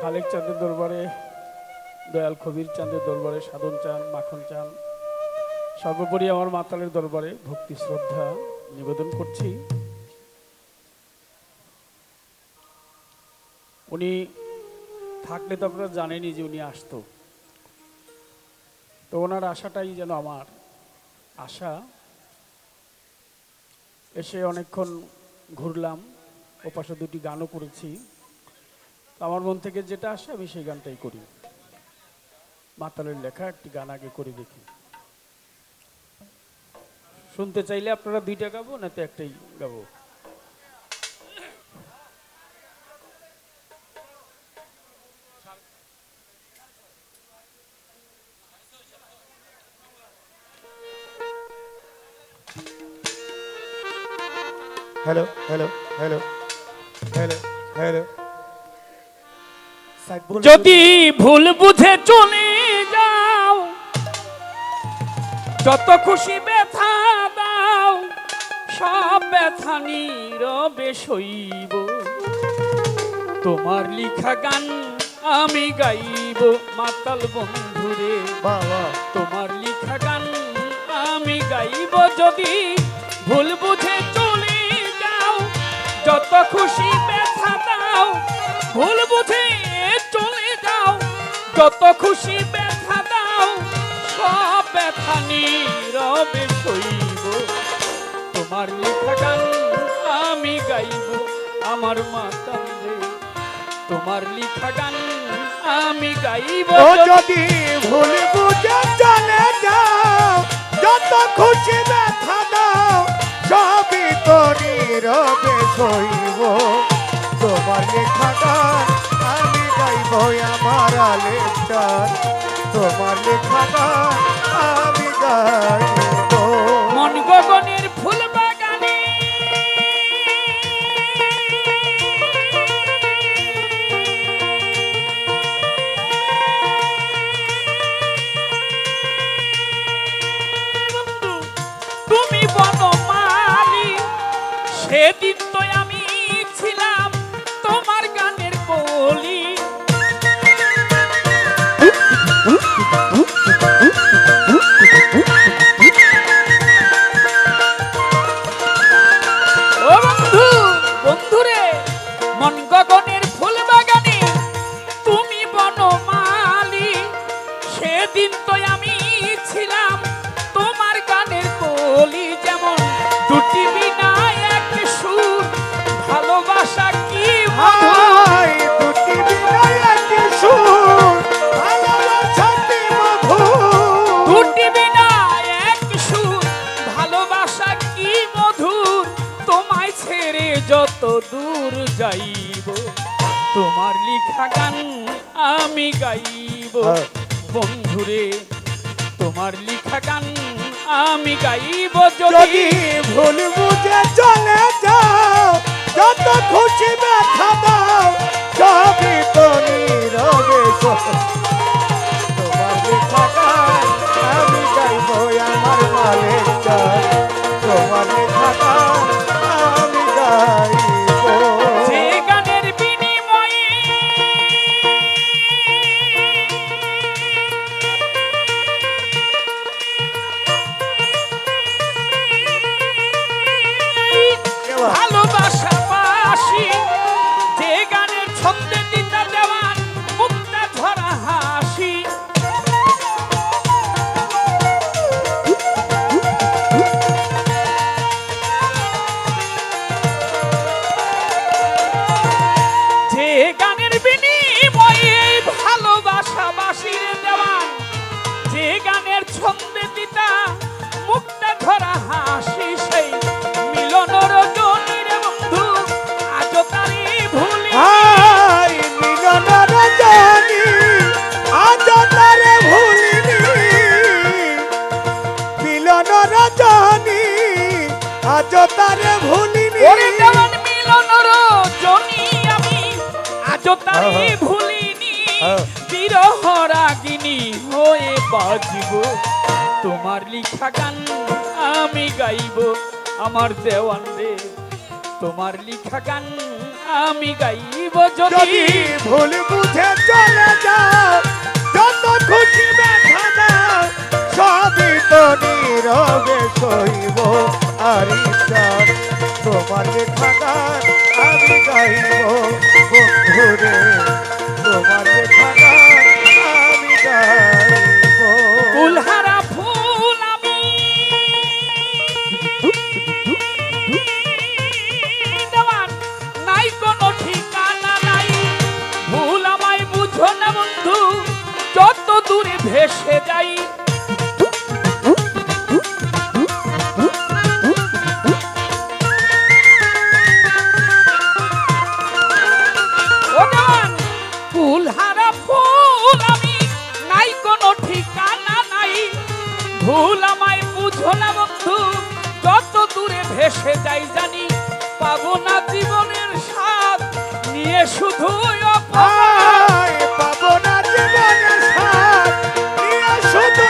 খালেক চাঁদের দরবারে, দয়াল কবির চাঁদের দরবারে, সাধন চান মাখন চান। সর্বোপরি আমার মাতালের দরবারে ভক্তি, শ্রদ্ধা নিবেদন করছি। উনি থাকলে তো আপনারা জানেনি যে উনি আসতো। তো ওনার আশাটাই যেন আমার আশা। এসে অনেকক্ষণ ঘুরলাম, ওপাশে দুটি গানও করেছি আমার মন থেকে যেটা আসে, আমি সেই গানটাই করি। মাতালের লেখা, একটি গান আগে করে দেখি। শুনতে চাইলে আপনারা দুইটা গাবো না তো একটাই গাবো। Hello hello hello hello hello যদি ভুল বুঝে চলে যাও যত খুশি ব্যথা দাও সব ব্যথা নীরবে সইব। তোমার লিখা গান আমি গাইব মাতাল বন্ধুরে। বাবা। তোমার লিখা গান আমি গাইব যদি ভুল বুঝে চলে যাও যত খুশি ব্যথা দাও ভুল বুঝে যত খুশি ব্যথা দাও, সব ব্যথা নীরবে সইব। তোমার লিখা গান আমি গাইব, আমার মাতা তোমার লিখা গান আমি গাইব। যদি- যদি ভুল বুঝে চলে যাও, যত খুশি ব্যথা দাও, সবই তো নীরবে সইব। তোমার লেখা গান আমি গাইব আমার আলেচার তোমার লেখা আমি মন গগনের ফুল বাগানে। তুমি বনমালী সেদিন সেদিন তো আমি ছিলাম তোমার গানের কলি যেমন দুটি বিনা এক সুর ভালোবাসা কি। হাই দুটি বিনয় কি সুর ভালোবাসা কি মধুর দুটি বিনা এক সুর ভালোবাসা কি মধুর তোমায় ছেড়ে যত দূর যাইব তোমার লিখা গান আমি গাইব হ্যাঁ। বন্ধুরে, তোমার লিখা গান আমি গাইব যদি ভুল বুঝে চলে যাও, যত খুশি ব্যথা দাও, সবই তো নীরবে তোমার লেখা ছন্দে দিতা মুক্তা ধরা হাসি সেই মিলন রজনীর বন্ধু আজ তারি ভুলি। মিলন রজনী আজ তারে ভুলিনি। মিলন রজনী আজ তারে ভুলিনি। ওরে দেওয়ান মিলন রজনী আমি আজ তারি হ্যাঁ, হ্যাঁ। ভুলিনি। হ্যাঁ। বিরহ রাগিনী হয়ে বাজব। তোমার লিখা গান আমি গাইব আমার দেওয়ান রে। তোমার লিখা গান আমি গাইব যদি ভুল বুঝে চলে যত খুশি ব্যথা দাও, সবই তো নীরবে সইব। আর তোমার লিখা গান আমি গাইব। বন্ধুরে ভেসে যাই জানি পাবো না জীবনের স্বাদ নিয়ে শুধু পাবো না জীবনের স্বাদ নিয়ে শুধু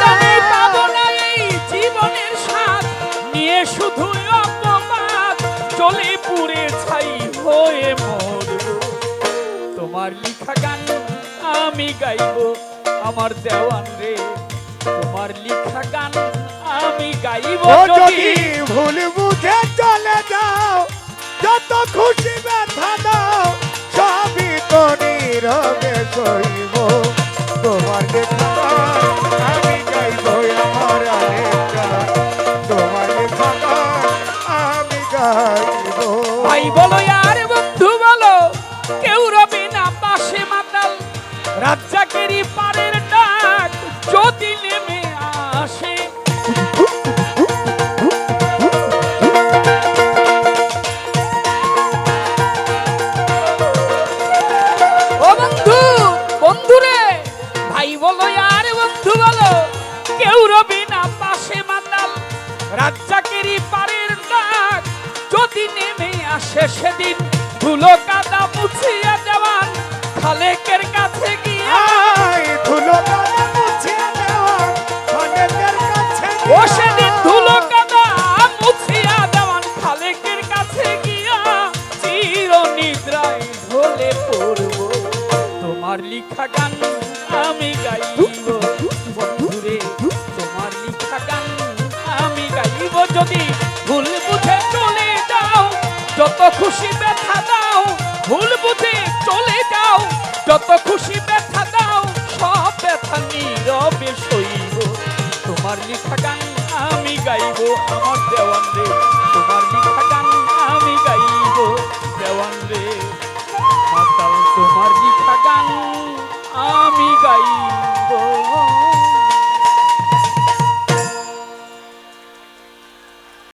জানি পাবো না এই জীবনের স্বাদ নিয়ে শুধু অপবাদ চলে পুড়ে ছাই হয়ে তোমার লিখা গান আমি গাইবো আমার দেওয়ান রে। তোমার লিখা গান আমি গাইব যদি। ভুল বুঝে চলে যাও। যত খুশি ব্যথা দাও সবই তো নীরবে সইব। তোমার লেখা রাজ্জাকেরই পারের ডাক যদি নেমে আসে সেদিন ধুলো কাদা মুছিয়া দেওয়ান খালেকের কাছে গিয়া ধুলো কাদা ভুল বুঝে চলে যাও। যত খুশি ব্যথা দাও, ভুল বুঝে চলে যাও। যত খুশি ব্যথা দাও, সব ব্যথা নীরবে সইব। তোমার লিখা গান আমি গাইব, আমার দেওয়ান রে